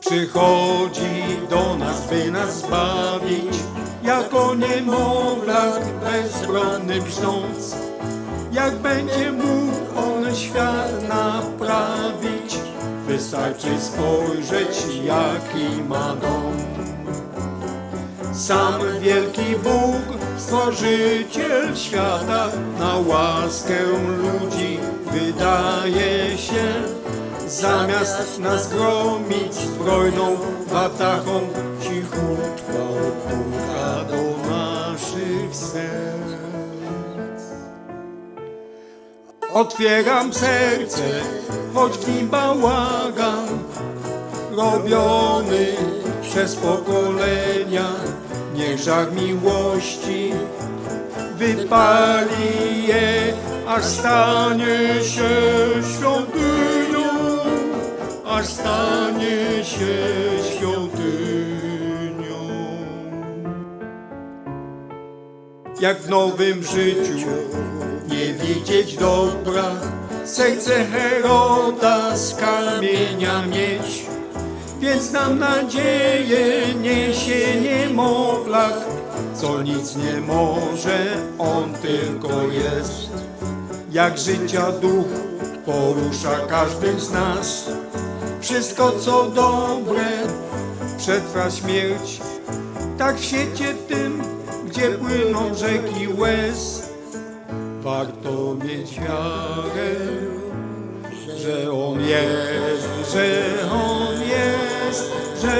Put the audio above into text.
Przychodzi do nas, by nas zbawić, jako niemowlak bezbronny brzdąc. Jak będzie mógł on świat naprawić, wystarczy spojrzeć, jaki ma dom. Sam wielki Bóg, stworzyciel świata, na łaskę ludzi wydaje się. Zamiast nas gromić zbrojną watachą, cichutko puka do naszych serc. Otwieram serce, choć w nim bałagan, robiony przez pokolenia. Niech żar miłości wypali je, aż stanie się świątynią, aż stanie się świątynią. Jak w nowym życiu nie widzieć dobra, serce Heroda z kamienia mieć. Więc nam nadzieję niesie niemowlak, co nic nie może, on tylko jest. Jak życia duch porusza każdym z nas, wszystko co dobre przetrwa śmierć. Tak w świecie tym, gdzie płyną rzeki łez, warto mieć wiarę, że On jest, że